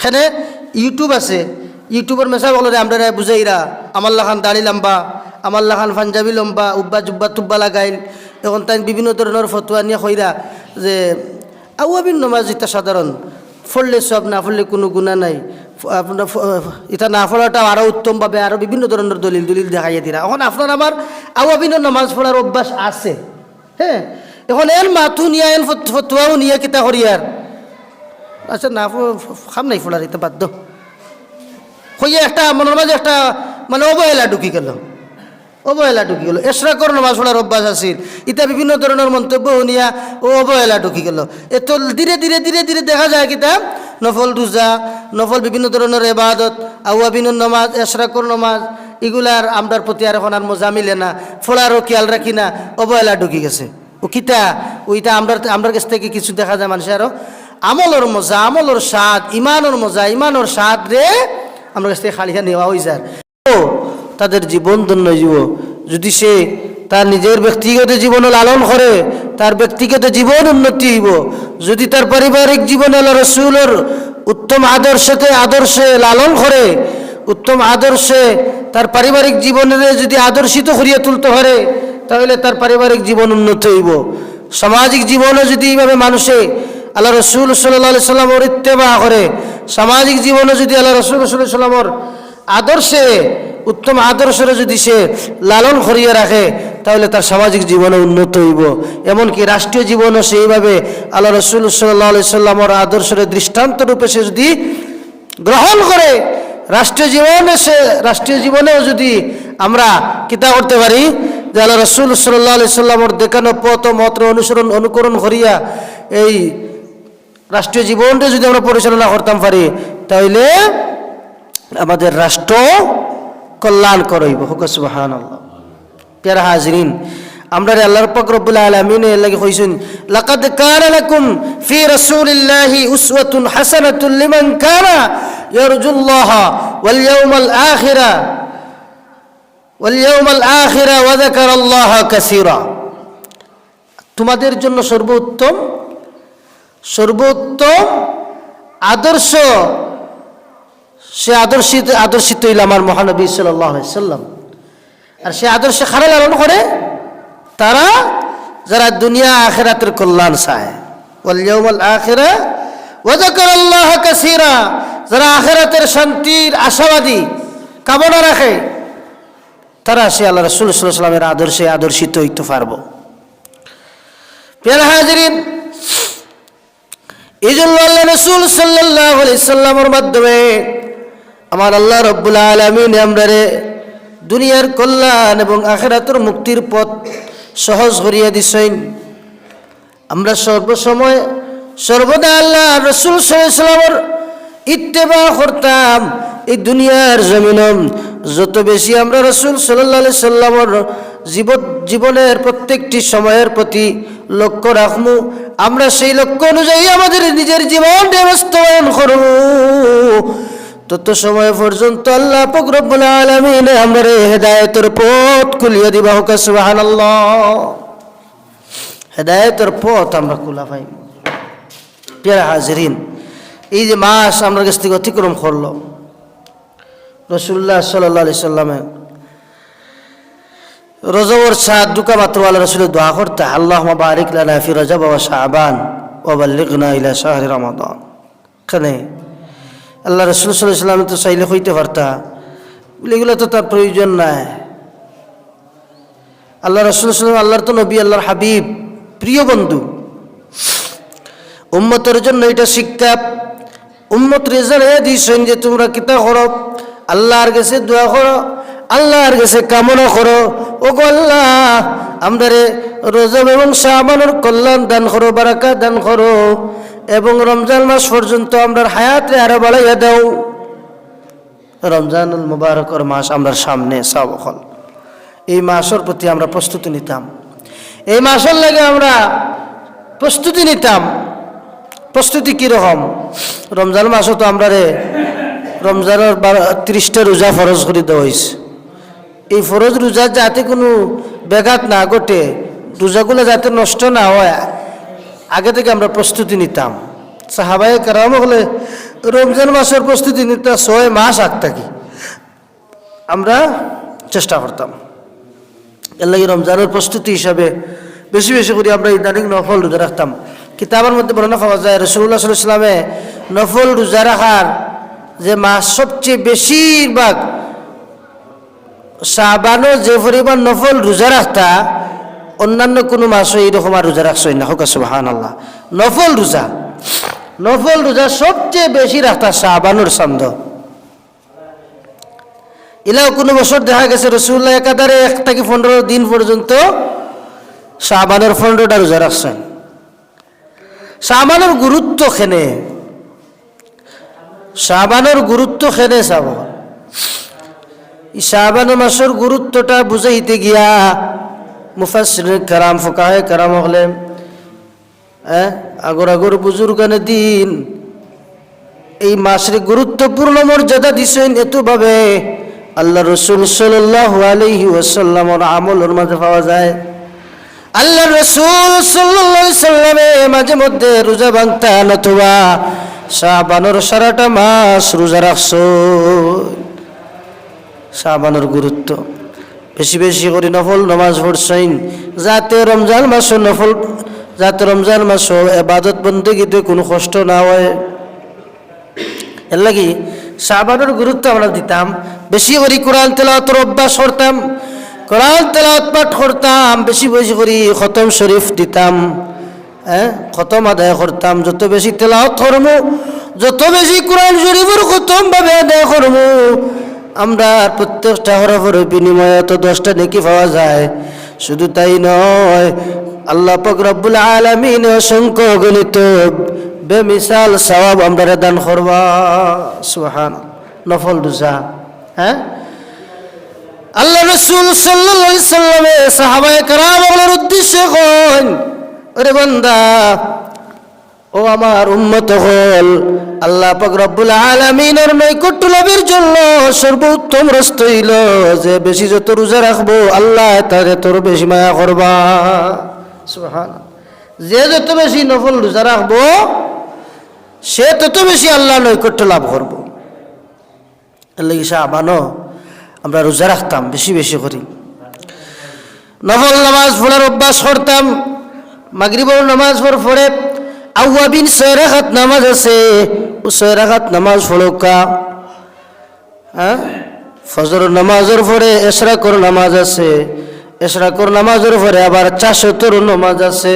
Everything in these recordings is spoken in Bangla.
এখানে ইউটিউব আছে। ইউটিউবের মেসা বলে আমরা বুঝাইরা, আমার লাখান দাড়ি লম্বা, আমার লাখান পাঞ্জাবি লম্বা, উব্বা জুব্বা তুব্বা লাগাইল। এখন তাই বিভিন্ন ধরনের ফতুয়া নিয়ে কইরা যে আউয়াবিন নমাজ এটা সাধারণ। ফললে সব, না ফললে কোনো গুণা নাই। আপনার এটা না ফলাটা আরও উত্তমভাবে আরও বিভিন্ন ধরনের দলিল দলিল দেখাইয়া দিরা। এখন আপনার আমার আউয়াবিনের নামাজ পড়ার অভ্যাস আছে। হ্যাঁ? এখন এর মাথু নিয়ে, এন ফত- ফতুয়াও নিয়ে কিতা করিয়ার আচ্ছা না খাম নাই ফোলার এটা বাধ্য। হইয়া একটা, মনের মাঝে একটা মানে অবহেলা ঢুকি গেল। অবহেলা ঢুকি গেল। এসরাকর নামাজ পড়ার অভ্যাস আছিল। ইটা বিভিন্ন ধরনের মন্তব্য শুনিয়া ও অবহেলা ঢুকি গেল। এত ধীরে ধীরে ধীরে ধীরে দেখা যায় কিতা নফল রোজা নফল বিভিন্ন ধরনের এবাদত আউয়াবিনুর নমাজ এসরাকর নমাজ, এগুলার আমরার প্রতি আর এখন আর মজা মিলে না। ফোলারও খেয়াল রাখি না। অবহেলা ঢুকি গেছে। ও কিতা ওইটা আমরা আমরার কাছ থেকে কিছু দেখা যায় মানুষের আরও আমলর মজা, আমলর স্বাদ, ইমানোর মজা, ইমানোর স্বাদ রে আমার কাছ থেকে খালিয়া নেওয়া হয়ে যায়। ও, তাদের জীবন ধন্য জীব যদি সে তার নিজের ব্যক্তিগত জীবন লালন করে, তার ব্যক্তিগত জীবন উন্নতি হইব। যদি তার পারিবারিক জীবন আল্লাহ রসুলের উত্তম আদর্শকে আদর্শে লালন করে, উত্তম আদর্শে তার পারিবারিক জীবনের যদি আদর্শিত করিয়া তুলতে পারে, তাহলে তার পারিবারিক জীবন উন্নত হইব। সামাজিক জীবনে যদি এইভাবে মানুষে আল্লাহ রসুল সাল্লাহ সাল্লামর ইত্তেবা করে। সামাজিক জীবনে যদি আল্লাহ রসুল সাল্লামর আদর্শে, উত্তম আদর্শরে যদি সে লালন করিয়ে রাখে, তাহলে তার সামাজিক জীবনে উন্নত হইব। এমনকি রাষ্ট্রীয় জীবনও সেইভাবে আল্লাহ রসুল সাল্লাহ সাল্লামর আদর্শরে দৃষ্টান্ত রূপে সে যদি গ্রহণ করে, রাষ্ট্রীয় জীবনে সে, রাষ্ট্রীয় জীবনেও যদি আমরা কিতা করতে পারি যে আল্লাহ রসুল সাল্লাহ সাল্লামর দেখানো পথ মন্ত্র অনুসরণ, অনুকরণ করিয়া এই রাষ্ট্রীয় জীবনটা যদি আমরা পরিচালনা করতাম পারি তাহলে আমাদের রাষ্ট্র কল্যাণ করইব। হুক সুবাহান আল্লাহ প্যারা হাজরিন, আমরা আল্লাহর পাক রব্বুল আলামিন এর লাগি কইছেন, লাকাদ কানা লাকুম ফি রাসূলিল্লাহি উসওয়াতুন হাসানাতুন লিমান কানা ইয়ারজুল্লাহ ওয়াল ইয়াউমাল আখিরা, ওয়াল ইয়াউমাল আখিরা ওয়া যাকারাল্লাহ কাসীরা। তোমাদের জন্য সর্বোত্তম সর্বোত্তম আদর্শ, সে আদর্শিত আদর্শিত হইল আমার মহানবী সাল্লাম। আর সে আদর্শে খারা লালন করে, তারা যারা দুনিয়া আখেরাতের কল্যাণ চায়। আখেরা ওয়াজাকার আল্লাহ কাসিরা, যারা আখেরাতের শান্তির আশাবাদী, কামনা রাখে, তারা সে আল্লাহ রসুল সাল্লামের আদর্শে আদর্শিত হইতে পারব। পেয়ার হাজরিন এই আল্লাহ রসুল সাল্লাহ সাল্লামের মাধ্যমে আমার আল্লাহ রব্বুল আলমিন আমরা দুনিয়ার কল্যাণ এবং আখেরাতর মুক্তির পথ সহজ করিয়া দিছেন। আমরা সর্বসময় সর্বদা আল্লাহ রসুল সাল্লামের ইত্তেবা করতাম, এই দুনিয়ার জমিনম। যত বেশি আমরা রসুল সাল্লাহ সাল্লামর জীব জীবনের প্রত্যেকটি সময়ের প্রতি লক্ষ্য রাখমু। আমরা সেই লক্ষ্য অনুযায়ী আমাদের নিজের জীবন বাস্তবায়ন করব তত সময় পর্যন্ত আল্লাহ ফকরবুল আলমিন আমরা হেদায়তের পথ খুলিয়ে দিবা হোক হেদায়তের পথ আমরা খোলা পাই। পেয়ারা হাজরিন, এই যে মাস আমরা কাছ থেকে অতিক্রম করল রসুল্লাহ সাল্লাহ সাল্লামে রজবর সাদ দুকা মাত্র আল্লাহ রসুল দোয়া করতে আল্লাহ বারিক লানা ফি রজব ওয়া শাবান ওয়া বাল্লিগনা ইলা শাহরি রমাদান। এখানে আল্লাহ রসুল সাল্লাম তো চাইলে হইতে পারতা এগুলো তো তার প্রয়োজন নাই। আল্লাহ রসুল সাল্লাম আল্লাহর তো নবী, আল্লাহর হাবিব, প্রিয় বন্ধু। উম্মতের জন্য এটা শিক্ষা, উম্মত রেজাল এ দিয়েছেন যে তোমরা কিতা করো, আল্লাহর কাছে দোয়া করো আল্লাহর কাছে কামনা করো। ও গো আল্লাহ আমরা রে রজব এবং শাহবানোর কল্যাণ দান করো বারাকা দান করো। এবং রমজান মাস পর্যন্ত আমরা হায়াতে আরও বাড়াইয়া দাও। রমজানুল মুবারকর মাস আমরা সামনে সাবখল এই মাসের প্রতি আমরা প্রস্তুতি নিতাম। এই মাসের লাগে আমরা প্রস্তুতি নিতাম। প্রস্তুতি কীরকম? রমজান মাসও তো আমরা রে রমজানের তিরিশটা রোজা ফরজ করে দেওয়া হয়েছে এই ফরজ রোজা যাতে কোনো ব্যাঘাত না ঘটে, রোজাগুলো যাতে নষ্ট না হয়, আগে থেকে আমরা প্রস্তুতি নিতাম। সাহাবাই কারাম হলে রমজান মাসের প্রস্তুতি নিতে ছয় মাস আগ থাকি। আমরা চেষ্টা করতাম। এর লাগে রমজানের প্রস্তুতি হিসাবে বেশি বেশি করে আমরা ইদানিং নফল রোজা রাখতাম। কিতাবের মধ্যে বর্ণনা পাওয়া যায় রসুল্লাহ সাল্লামে নফল রোজা রাখার যে মাস সবচেয়ে বেশিরভাগ শাহবানও যে পরিমাণ নফল রোজা রাখতা, অন্যান্য কোনো মাসও এইরকম আর রোজা রাখছই না। হোক সুবাহান আল্লাহ নফল রোজা। নফল রোজা সবচেয়ে বেশি রাখতা শাহবানুর ছন্দ। এলাও কোনো বছর দেখা গেছে রসুল্লাহ একাধারে এক থেকে পনেরো দিন পর্যন্ত শাহবানের পনেরোটা রোজা রাখছেন। শাহবানের গুরুত্ব খেনে শাহবানের গুরুত্ব খেনে এই শাহবান মাসের গুরুত্বটা বুঝাইতে গিয়া মুফাসির কারাম ফোকাহে কারাম হলে হ্যাঁ? আগর আগর বুজুর্গানে দিন এই মাসের গুরুত্বপূর্ণ মর্যাদা দিছেন এতভাবে আল্লাহ রসুল সাল্লাহ আলহি ওয়াসাল্লামর আমলের মাঝে পাওয়া যায়। আল্লাহ রসুল সাল্লামে মাঝে মধ্যে রোজা ভাঙতা নতুবা শাহবানোর সারাটা মাস রোজা রাখছ শাহবানোর গুরুত্ব। বেশি বেশি করে নফল নমাজ পড়ছেন। যাতে রমজান মাস নফল যাতে রমজান মাস এবাদত বন্দীগীতে কোনো কষ্ট না হয়। এর লাগি শাহবানোর গুরুত্ব আমরা দিতাম। বেশি করে কোরআন তেলাওয়াতের অভ্যাস করতাম। কোরআন তেলাওয়াত পাঠ করতাম। বেশি বেশি করে খতম শরীফ দিতাম। হ্যাঁ? খতম আদায় করতাম। যত বেশি তেলাওয়াত করব, যত বেশি কোরআন শরীফের খতম ভাবে আদায় করব আমরা প্রত্যেকটা হরফের বিনিময়ে তো দশটা নেকি পাওয়া যায়। শুধু তাই নয়, আল্লাহ পাক রব্বুল আলামিন অসংখ্য গণিত বেমিসাল সওয়াব আমরা দান করবা। সুবহান নফল দুজা হ্যাঁ? আল্লাহ রসুল সাল্লামে সাহাবায়ে কেরাম উদ্দেশ্যে কোন ওরে বান্দা ও আমার উম্মত হল আল্লাহ পাক রব্বুল আলামিনের নৈকট্য লাভের জন্য সর্বোত্তম রাস্তা হইল যে বেশি যত রোজা রাখব, আল্লাহ তারে তোর বেশি মায়া করবা। সুবহান যে যত বেশি নফল রোজা রাখব, সে তত বেশি আল্লাহ নৈকট্য লাভ করব। লাগি শাহবানো আমরা রোজা রাখতাম, বেশি বেশি করি। নফল নামাজ পড়ার অভ্যাস করতাম, মাগরিবর নামাজ পড়ে আউয়াবিন রাখাত নামাজ আছে। রাখাত নামাজ পড়োকা হ্যাঁ? ফজর নামাজের পরে এশরাকর নামাজ আছে। এশরাকর নামাজের পরে আবার চাষতর নামাজ আছে।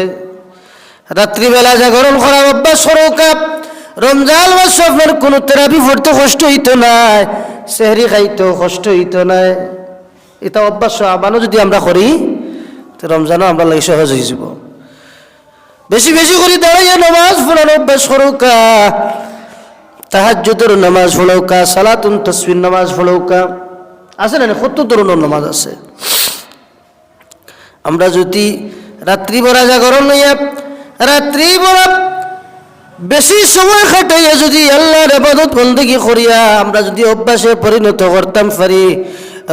রাত্রিবেলা জাগরণ করার অভ্যাস সরকা রমজান মাস আপনার কোনো তেরাপি পড়তে কষ্ট হইতো নাই সেহরি খাইতো কষ্ট হইতো নাই এটা অভ্যাস আবারও যদি আমরা করি, তো রমজানও আমরা লাগে সহজ হয়ে যাব। বেশি বেশি করে দাঁড়াইয়া নামাজ পড়ার অভ্যাস করৌকা তাহাজ্জুদের নামাজ পড়ৌকা সালাতুন তসবির নামাজ পড়ৌকা আছে না কত নামাজ আছে? আমরা যদি রাত্রি বড়া জাগরণ হইয়া রাত্রি বড়া বেশি সময় খাটাইয়া যদি আল্লাহর আবাদত বন্দী করিয়া আমরা যদি অভ্যাসে পরিণত করতাম পারি,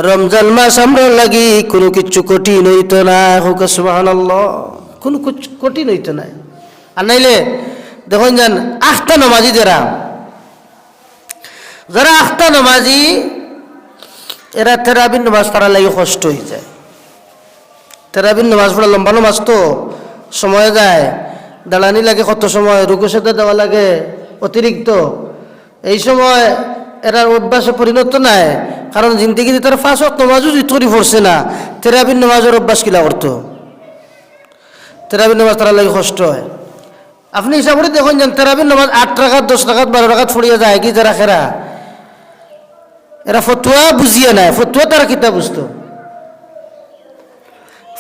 রমজান মাস আমরা লাগি কোনো কিছু কঠিন হইতো না। হোক সুবাহান কোনো কঠিন হইতো না। আর নাইলে দেখুন যান আখটা নমাজি যারা যারা আখটা নমাজি, এরা তেরাবিন নামাজ তারা লাগে কষ্ট হয়ে যায়। তেরাবিন নামাজ পড়া লম্বা নামাজ তো সময় যায় দাঁড়ানি লাগে কত সময় রুকু সাথে দেওয়া লাগে অতিরিক্ত। এই সময় এরার অভ্যাসে পরিণত নাই, কারণ জিন্দিগিতে তার ফাঁস নমাজও তৈরি পড়ছে না। তেরাবিন নামাজের অভ্যাস কিলা করতো? তেরাবিন নামাজ তারা লাগে কষ্ট হয়। আপনি হিসাব করে দেখুন যান তেরাবিন নামাজ আট টাকাত দশ টাকাত বারো টাকাত ফুরিয়ে যায়, কি যারা খেরা? এরা ফতুয়া বুঝিয়ে নাই ফতুয়া তারা কিতা বুঝতো?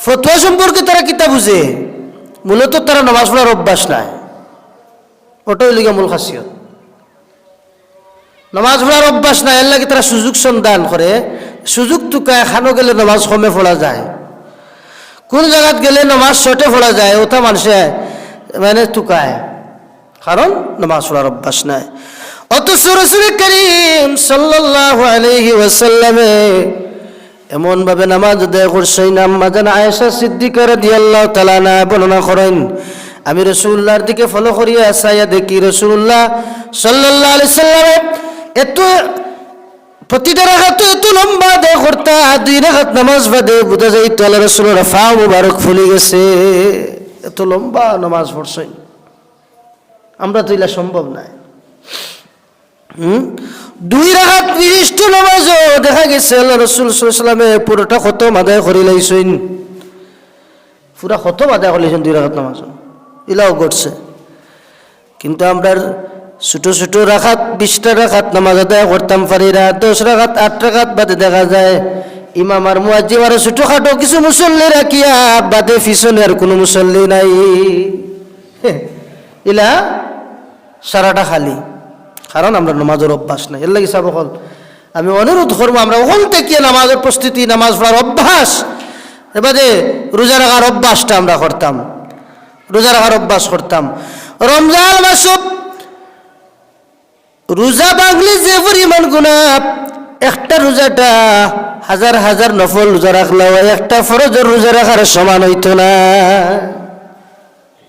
ফতুয়া সম্পর্কে তারা কিতা বুঝে? মূলত তারা নামাজ পড়ার অভ্যাস নাই। ওটাই লিগে মূল খাসিয়ত। নামাজ পড়ার অভ্যাস নাই এর লাগে তারা সুযোগ সন্ধান করে? সুযোগ টুকায় খানো গেলে নামাজ কমে পড়া যায়। কোন জায়গাত গেলে নামাজ শর্টে পড়া যায়, ওটা মানুষে মানে টুকায়। কারণ নামাজ পড়ার অভ্যাস নাই। অথচ রসুল করিম সাল্লাল্লাহু এমন ভাবে নামাজ আদায় করছেন, আম্মা জান আয়েশা সিদ্দিকা রাদিয়াল্লাহু তাআলা না বর্ণনা করেন, আমি রসুল্লাহর দিকে ফলো করিয়া আসাইয়া দেখি রসুল্লাহ সাল্লাহ আলি সাল্লামে এত প্রতিটা রাখাত এত লম্বা দে করতা, দুই রাখাত নামাজ বাদে বুঝা যাই তো আল্লাহ রসুলের ফা মুবারক ফুলি গেছে। এত লম্বা নামাজ পড়ছেন। আমরা তো এলা সম্ভব নাই। দুই রাখাত বিশিষ্ট নামাজও দেখা গেছে, আল্লাহ রসুল সাল্লামে পুরোটা খতম আদায় করে লাইছেন। পুরা খতম আদায় করে দুই রাখাত নামাজও এলাও ঘটছে। কিন্তু আমরা ছোট ছোট রাখাত, বিশটা রাখাত নামাজ আদায় করতাম পারিরা দশ রাখাত, আট রাখাত বাদে দেখা যায়, ইমাম আর মুয়াজ্জিম আর ছোটখাটো কিছু মুসল্লি রাখিয়া বাদে পিছনে আর কোনো মুসল্লি নাই। ইলা সারাটা খালি। কারণ আমরা নামাজের অভ্যাস নাই। এর লাগি সাব হল আমি অনুরোধ করব, আমরা ওখান থেকে নামাজের প্রস্তুতি, নামাজ পড়ার অভ্যাস, এবারে রোজা রাখার অভ্যাসটা আমরা করতাম। রোজা রাখার অভ্যাস করতাম। রমজান মাস রোজা বাংলি যে পরিমাণ গুণা একটা রোজাটা হাজার হাজার নফল রোজা রাখলেও একটা ফরজের রোজা রাখার সমান হইতো না।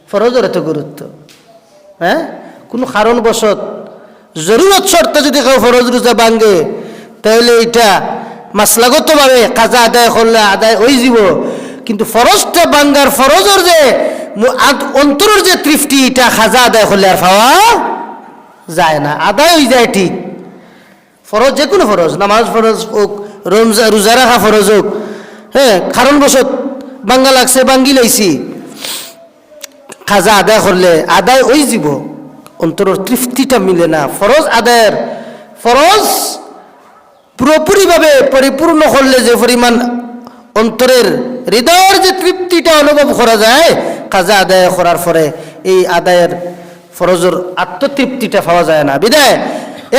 ফরজের এত গুরুত্ব। হ্যাঁ? কোনো কারণবশত, জরুরত শর্তে যদি কেউ ফরজ রোজা ভাঙ্গে তাহলে এটা মাসলাগতভাবে কাজা আদায় করলে আদায় হয়ে যাব। কিন্তু ফরজটা ভাঙ্গার ফরজের যে অন্তরের যে তৃপ্তি, এটা খাজা আদায় করলে আর পাওয়া যায় না, আদায় হয়ে যায় ঠিক। ফরজ যে কোনো ফরজ, নামাজ ফরজ হোক রমজা রোজা রাখা ফরজ হোক হ্যাঁ কারণবশত বাঙ্গা লাগছে, বাঙ্গি লাইছি। খাজা আদায় করলে আদায় ওই যাব, অন্তরের তৃপ্তিটা মিলে না। ফরজ আদায়ের, ফরজ পুরোপুরিভাবে পরিপূর্ণ করলে যে পরিমাণ অন্তরের হৃদয়ের যে তৃপ্তিটা অনুভব করা যায়, খাজা আদায় করার পরে এই আদায়ের ফরজের আত্মতৃপ্তিটা পাওয়া যায় না। বিদায়,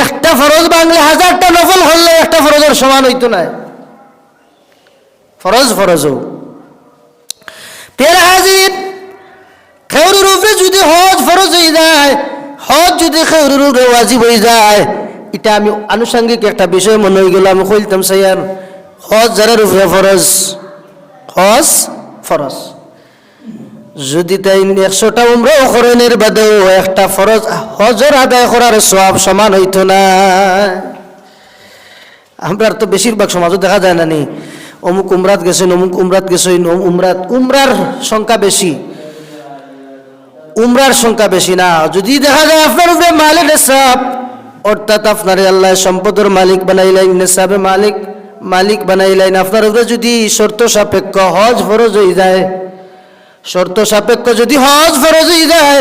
একটা ফরজ বাংলে হাজারটা নফল হলে একটা ফরজের সমান হইতো না। ফরজ ফরজও। তের হাজির খেউরের উপরে যদি হজ ফরজ হয়ে যায়, হজ যদি খেউরের উপরে ওয়াজিব হয়ে যায়, এটা আমি আনুষঙ্গিক একটা বিষয় মনে হয়ে গেল, আমি কইতাম সাইয়ার হজ যারা উপরে ফরজ, হজ ফরজ। যদি তাই একশোটা উমরাও করেনের বাদেও একটা ফরজ হজর আদায় করার সব সমান হইতো না। আমরা তো বেশিরভাগ সমাজও দেখা যায় না নি। অমুক উমরাত গেছেন, অমুক উমরাত গেছেন উমরাত, উমরার সংখ্যা বেশি। উমরার সংখ্যা বেশি না। যদি দেখা যায় আপনার উপরে মালিক নেশাব অর্থাৎ আপনার আল্লাহ সম্পদের মালিক বানাইলেন নেশাবে মালিক মালিক বানাইলেন, আপনার উপরে যদি শর্ত সাপেক্ষ হজ ফরজ হয়ে যায় শর্ত সাপেক্ষ যদি হজ ফরজ হয়ে যায়,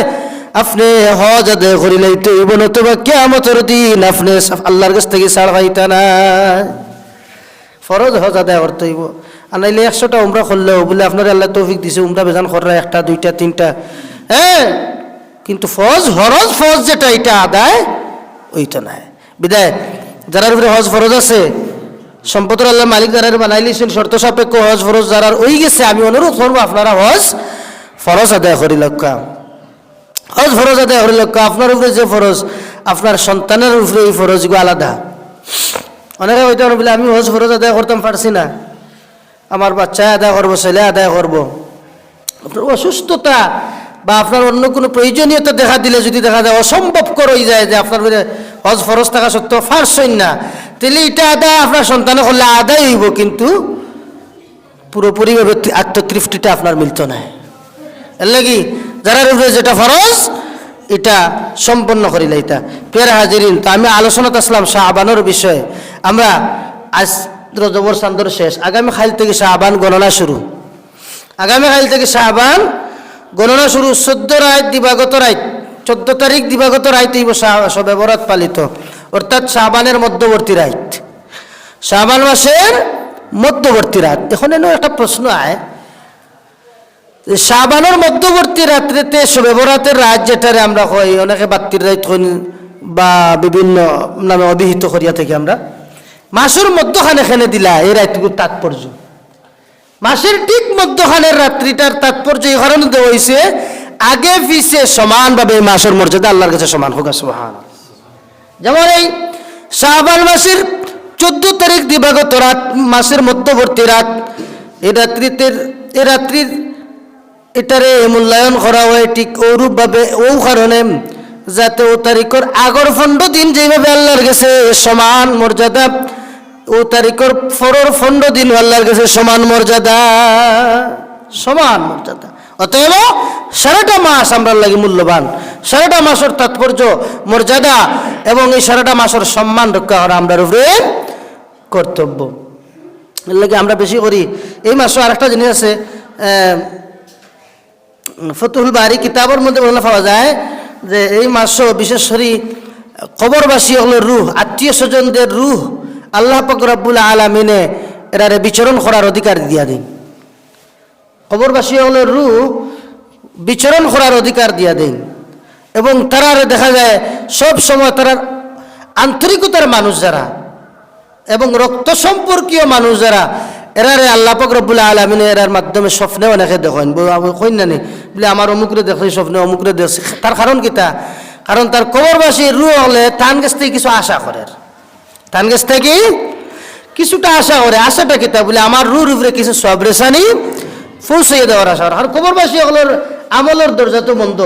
আপনি হজ আদায় করিলেই তো ইবন অথবা কেমতের দিন আপনি আল্লাহর কাছ থেকে ছাড় পাইতা না। ফরজ হজ আদায় করতে হইব। আর নাইলে একশোটা উমরা করলেও বলে আপনার আল্লাহ তৌফিক দিছে, উমরা বেজান করা একটা, দুইটা, তিনটা। হ্যাঁ কিন্তু ফজ হরজ ফজ যেটা, এটা আদায় ওইটা নাই। বিদায়, যারার উপরে হজ ফরজ আছে সম্পদের আল্লাহ মালিক যারা বানাইলিছেন শর্ত সাপেক্ষ হজ ফরজ যারা ওই গেছে, আমি অনুরোধ করব আপনারা হজ ফরজ আদায় করি লক্ষ্য। হজ ফরজ আদায় করি লক্ষ্য, আপনার উপরে যে ফরজ, আপনার সন্তানের উপরে এই ফরজগুলো আলাদা। অনেকে হয়তো বলে, আমি হজ ফরজ আদায় করতাম, পারছি না। আমার বাচ্চা আদায় করব, ছেলে আদায় করব। আপনার অসুস্থতা বা আপনার অন্য কোনো প্রয়োজনীয়তা দেখা দিলে যদি দেখা যায় অসম্ভবকর হয়ে যায় যে আপনার হজ ফরজ থাকা সত্ত্বেও ফারসইন না। তাহলে এটা আদায় আপনার সন্তান হলে আদায় হইব, কিন্তু পুরোপুরিভাবে আত্মতৃপ্তিটা আপনার মিলত না। এর লাগি যারা উপরে যেটা ফরজ, এটা সম্পন্ন করিলে এটা ফের হাজিরিন, তো আমি আলোচনাতে আসলাম শাহবানোর বিষয়ে। আমরা আজ রজবর চান্দর শেষ। আগামী খাইল থেকে শাহবান গণনা শুরু। আগামী খাইল থেকে শাহবান গণনা শুরু। চোদ্দ রায় দিবাগত রায়। চোদ্দ তারিখ দিবাগত রায়তে সবে বরাত পালিত। অর্থাৎ শাহবানের মধ্যবর্তী রাইত। শাহবান মাসের মধ্যবর্তী রাত। এখন এনে একটা প্রশ্ন আয়। শাহবানের মধ্যবর্তী রাত্রিতে বরাতের রাত যেটারে আমরা কই, অনেকে বাত্তির কইন বা বিভিন্ন নামে অভিহিত করিয়া থাকি আমরা। মাসের মধ্যখানে এখানে দিলা এই রাতটুকুর তাৎপর্য। মাসের ঠিক মধ্যখানের রাত্রিটার তাৎপর্য এই কারণে দেওয়া হয়েছে আগে পিছে সমানভাবে এই মাসের মর্যাদা আল্লাহর কাছে সমান হোক সুবহান যেমন এই শাহবান মাসের চোদ্দ তারিখ দিবাগত রাত, মাসের মধ্যবর্তী রাত, এ রাত্রিতে এ রাত্রির এটারে মূল্যায়ন করা হয় ঠিক ওরূপভাবে, ও কারণে যাতে ও তারিখর আগর ফন্ড দিন যেভাবে আল্লাহর গেছে সমান মর্যাদা, ও তারিখর ফরর ফন্ড দিন আল্লাহর গেছে সমান মর্যাদা সমান মর্যাদা। অতএব সারাটা মাস আমরা লাগে মূল্যবান। সারাটা মাসের তাৎপর্য, মর্যাদা এবং এই সারাটা মাসের সম্মান রক্ষা করা আমরা উপরে কর্তব্য। এর লাগে আমরা বেশি করি। এই মাসও আরেকটা জিনিস আছে ফতুল বাড়ি কিতাবের মধ্যে বলা পাওয়া যায় যে এই মাসও বিশেষ করে কবরবাসী হলো রুহ, আত্মীয় স্বজনদের রুহ আল্লাহ পাক রব্বুল আলমিনে এরারে বিচরণ করার অধিকার দিয়া দিন। কবরবাসী হলো রুহ বিচরণ করার অধিকার দিয়া দিন। এবং তারারে দেখা যায় সব সময় তারা আন্তরিকতার মানুষ যারা এবং রক্ত সম্পর্কীয় মানুষ যারা, এরারে আল্লাহ পাক আলমিনে এরার মাধ্যমে স্বপ্নে অনেকে দেখেন। কইন নানি বলে আমার অমুকরে দেখছি স্বপ্নে, অমুকরে দেখছি। তার কারণ কিতা কারণ তার কবরবাসী রু হলে তান কাছ থেকে কিছু আশা করে। তান কাছ থেকে কিছুটা আশা করে। আশাটা কিতা বলে আমার রুর উপরে কিছু সব পৌঁছাইয়ে দেওয়ার আশা আর কবরবাসী হলোর আমলের দরজা তো বন্ধ।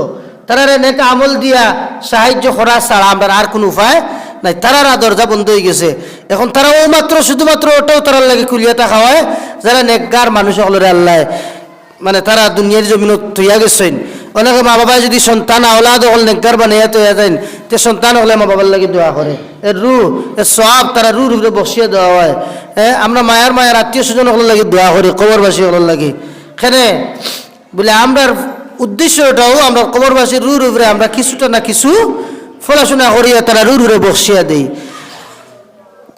তারারে নেকা আমল দিয়া সাহায্য করা ছাড়া আমরা আর কোনো উপায় নাই। তারার দরজা বন্ধ হয়ে গেছে। এখন তারা ও মাত্র, শুধুমাত্র ওটাও তারার লাগে থাকা হয় যারা নেকগার মানুষ হলরে আল্লাহ মানে তারা দুনিয়ার জমিন তৈয়া গেছেন। অনেকে মা বাবা যদি সন্তান আওলাদ হল নেকগার বানাইয়া তৈয়া দেন তে সন্তান হলে মা বাবার লাগে দোয়া করে। এ রু এ সব তারা রুর উপরে বসিয়ে দেওয়া হয়। হ্যাঁ আমরা মায়ার মায়ের আত্মীয় স্বজন হল লাগে দোয়া করি কবরবাসী হল লাগে। খেনে বলে আমরার উদ্দেশ্যটাও আমরা কবরবাসীর রুর উপরে আমরা কিছুটা না কিছু পড়াশোনা করিয়া তারা রুর উপরে বসিয়া দেই।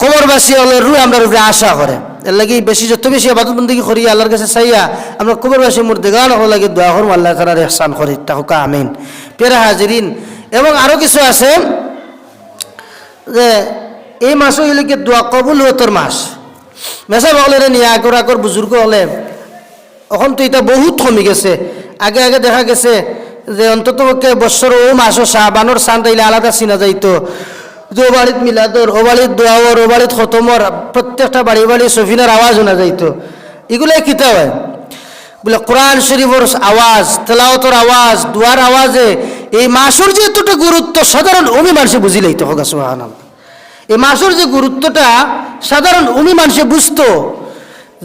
কবরবাসী হলে রু আমরা উপরে আশা করে। এর লাগি বেশি যত বেশি আবাদত বন্দী করি, আল্লাহর কাছে চাইয়া আমরা কবরবাসী মোর দেগান হল লাগে দোয়া করম, আল্লাহ তালার এহসান করি, তাহকা, আমিন। পেরা হাজিরিন, এবং আরও কিছু আছে যে এই মাস হইলে কি দোয়া কবুল হতর মাস? মেসা বগলেরে নিয়ে আগর আগর বুজুর্গ হলে এখন তো এটা বহুত কমে গেছে। আগে আগে দেখা গেছে যে অন্তত পক্ষে বছর ও মাসও শাহবানোর চান তাইলে আলাদা চিনা যাইতো। যে ও বাড়িত মিলাদর ও বাড়িত দোয়াওয়ার ও বাড়িত খতমর প্রত্যেকটা বাড়ি বাড়ি সফিনার আওয়াজ শোনা যাইতো। এগুলাই কিতা হয়? বলে কোরআন শরীফর আওয়াজ তেলাওতর আওয়াজ দুয়ার আওয়াজে এই মাসুর যে এতটা গুরুত্ব সাধারণ অমি মানুষে বুঝিলেই তো হোক এই মাসের যে গুরুত্বটা সাধারণ উনি মানুষে বুঝতো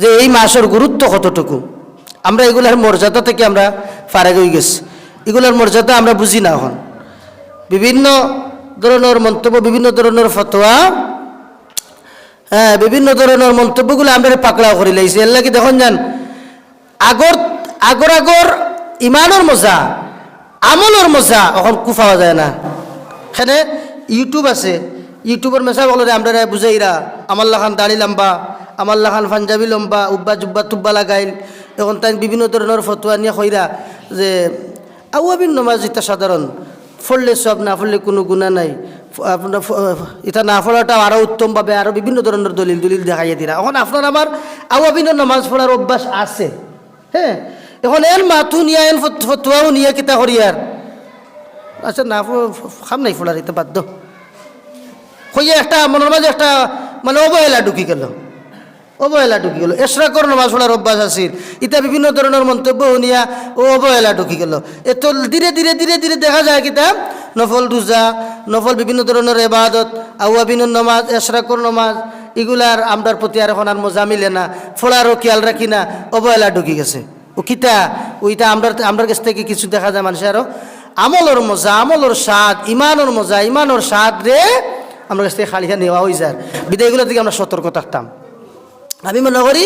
যে এই মাসের গুরুত্ব কতটুকু। আমরা এগুলার মর্যাদা থেকে আমরা ফারাগ হয়ে গেছি। এগুলার মর্যাদা আমরা বুঝি না এখন। বিভিন্ন ধরনের মন্তব্য, বিভিন্ন ধরনের ফতোয়া হ্যাঁ বিভিন্ন ধরনের মন্তব্যগুলো আমরা পাকড়াও করে লাইছি। এর লাগে দেখুন যান আগর আগর আগর ইমানের মজা, আমলের মজা এখন কুফাওয়া যায় না। এখানে ইউটিউব আছে। ইউটিউবের মেসা বলে আমরা বুঝাইরা, আমার লাখান দাড়ি লম্বা, আমার লাখান পাঞ্জাবি লম্বা, উব্বা জুব্বা তুব্বা লাগাইল এখন তাই বিভিন্ন ধরনের ফটোয়া নিয়ে কইরা যে আউয়াবিন নমাজ এটা সাধারণ। ফললে সব, না ফললে কোনো গুণা নাই। আপনার এটা না ফলাটা আরও উত্তমভাবে আরও বিভিন্ন ধরনের দলিল দলিল দেখাইয়া দিরা। এখন আপনার আমার আউয়াবিনের নমাজ পড়ার অভ্যাস আছে। হ্যাঁ? এখন এর মাথু নিয়ে, এন ফতুয়াও নিয়ে কিতা করিয়ার আচ্ছা না খাম নাই ফোলার এটা বাধ্য। হইয়া একটা, মনের মাঝে একটা মানে অবহেলা ঢুকি গেল। অবহেলা ঢুকি গেল। এসরাকর নমাজ পড়ার অভ্যাস আছিল ইটা বিভিন্ন ধরনের মন্তব্য শুনিয়া ও অবহেলা ঢুকি গেল। এত ধীরে ধীরে ধীরে ধীরে দেখা যায় কিতা নফল রোজা নফল বিভিন্ন ধরনের এবাদত আউয়াবিনুর নমাজ এসরাকর নমাজ, এগুলার আমরার প্রতি আর এখন আর মজা মিলে না। ফোলারও খেয়াল রাখি না, অবহেলা ঢুকি গেছে। ও কিতা ওইটা আমরা আমরার কাছ থেকে কিছু দেখা যায় মানুষের আরও আমলর মজা, আমলর স্বাদ, ইমানোর মজা, ইমানোর স্বাদ রে আমার কাছ থেকে খালিয়া নেওয়া হয়ে যায়। বিদায় এগুলো থেকে আমরা সতর্ক থাকতাম। আমি মনে করি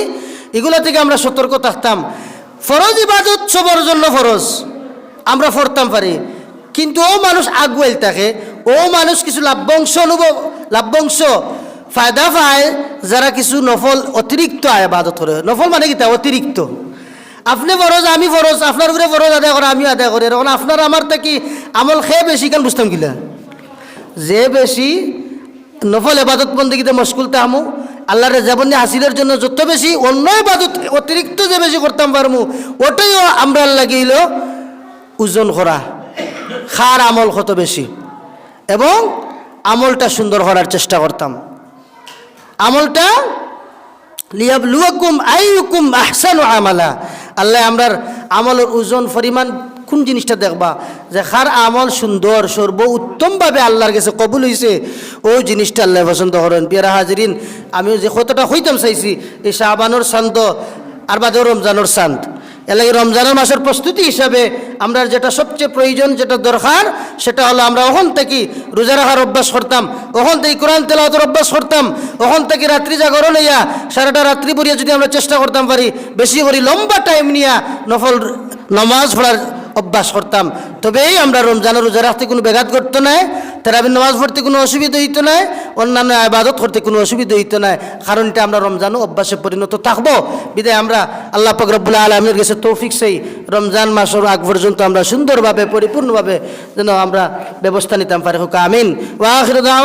এগুলো থেকে আমরা সতর্ক থাকতাম। ফরজ ইবাদত সবার জন্য ফরজ। আমরা পড়তাম পারি। কিন্তু ও মানুষ আগুয়াইল থাকে। ও মানুষ কিছু লাভ্যাংশ অনুভব, লাভ্যাংশ ফায়দা পায় যারা কিছু নফল অতিরিক্ত আবাদত করে। নফল মানে কি তা? অতিরিক্ত। আপনি ফরজ, আমি ফরজ, আপনার উপরে ফরজ আদায় করে আমি আদায় করি। এখন আপনার আমার কি আমল খেয়ে বেশি কেন বুঝতাম কিলা? যে বেশি নফল এবাদত বন্দীতে মশগুল তাহামু আল্লাহর রেজাবন্দি হাসিলের জন্য যত বেশি অন্য এবাদত অতিরিক্ত যে বেশি করতাম পারমু ওটাইও আমরা লাগিল ওজন করা। খার আমল কত বেশি। এবং আমলটা সুন্দর করার চেষ্টা করতাম। আমলটা লিয়াবলুয়াকুম আইয়ুকুম আহসানু আমালা। আল্লাহ আমরার আমলের ওজন, পরিমাণ কোন জিনিসটা দেখবা? যে খার আমল সুন্দর, সর্ব উত্তমভাবে আল্লাহর কাছে কবুল হয়েছে ও জিনিসটা আল্লাহ পছন্দ করেন। পিয়ারা হাজরিন, আমিও যে কতটা হইতাম চাইছি, এই শাহবানোর শান্ত আর বাদেও রমজানোর শান্ত এলাকা রমজানের মাসের প্রস্তুতি হিসাবে আমরা যেটা সবচেয়ে প্রয়োজন, যেটা দরকার, সেটা হলো আমরা ওখান থেকে রোজা রাখার অভ্যাস করতাম, ওখান থেকে কোরআন তেলাওয়াতের অভ্যাস করতাম, ওখান থেকে রাত্রি জাগরণ হইয়া সারাটা রাত্রি পড়িয়া যদি আমরা চেষ্টা করতাম পারি, বেশি করে লম্বা টাইম নিয়া নফল, নমাজ পড়ার অভ্যাস করতাম। তবেই আমরা রমজানের রোজা রাখতে কোনো ব্যাঘাত করতো না তেরাবিন নামাজ পড়তে কোনো অসুবিধা হইতো না, অন্যান্য আবাদত করতে কোনো অসুবিধা হইতো না। কারণ এটা আমরা রমজানও অভ্যাসে পরিণত থাকব। বিদায়, আমরা আল্লাহ ফকরবুল্লাহ আলমের কাছে তৌফিক সেই রমজান মাসের আগ পর্যন্ত আমরা সুন্দরভাবে, পরিপূর্ণভাবে যেন আমরা ব্যবস্থা নিতাম। পারি হোক আমিন